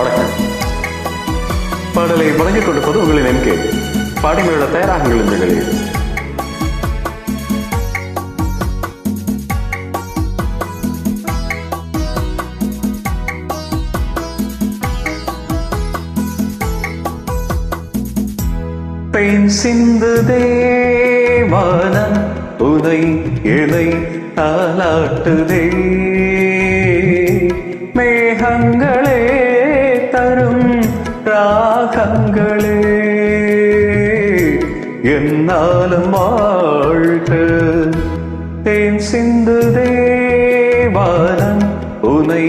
வணக்கம். பாடலை வழங்கிக் கொண்டிருப்பது உங்களின் எம்கே பாடிமையோட தயாராகுங்கள் இந்த நிலையில் பெண் சிந்து தேவானம் உதை இலை தாலாட்டுதே மேகங்களை என்னாலும் வாழ்க. தேன் சிந்து தேவானம் உனை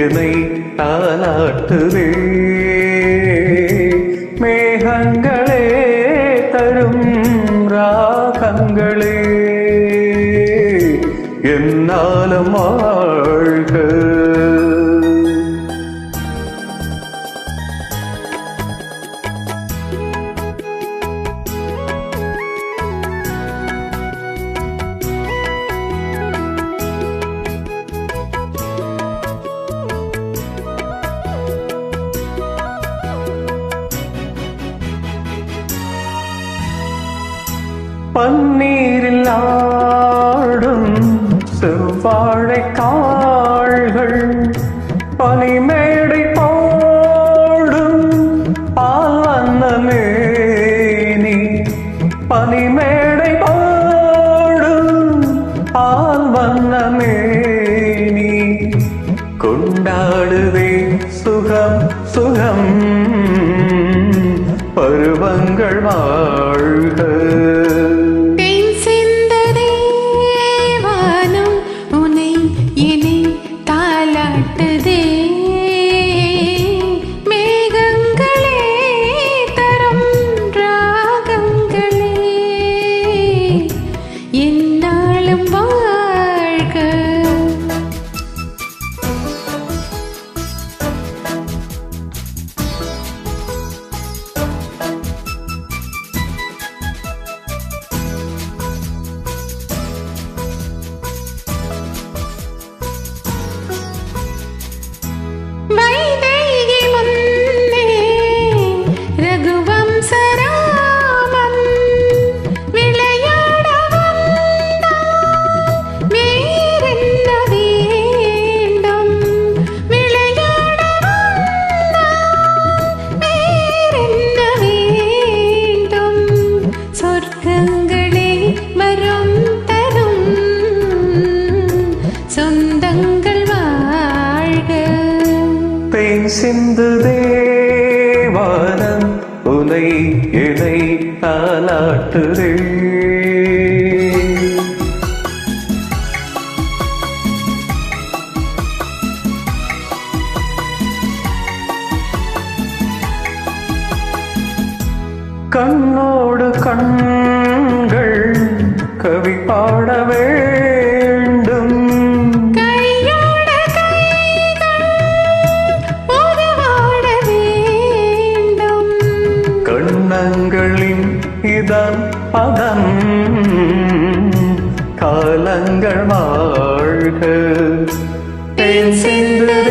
இலை தாலாட்டுதே மேகங்களே தரும் ராகங்களே. என்னாலும் வாழ் பன்னீரில் ஆடும் செவ்வாழை காள்கள் பனிமேடை போடும் பால் வண்ணமேனி பனிமேடை போடும் பால் வண்ணமேனி கொண்டாடுதே சுகம் சுகம். பருவங்கள் வாழ்க. சிந்து தேவானம் உனை இணை தாலாட்டுதே கண்ணோடு கண்கள் கவி பாடவே கண்ணங்களின் இதன் பதம். காலங்கள் வாழ்க. தேன் சிந்து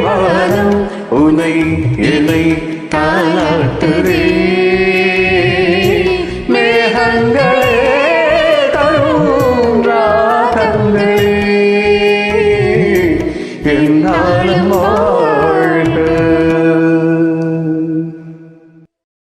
தேவானம் உனை இலை தாலாட்டுதே மேகங்களே தரும் ராகங்களே. என்னாலும்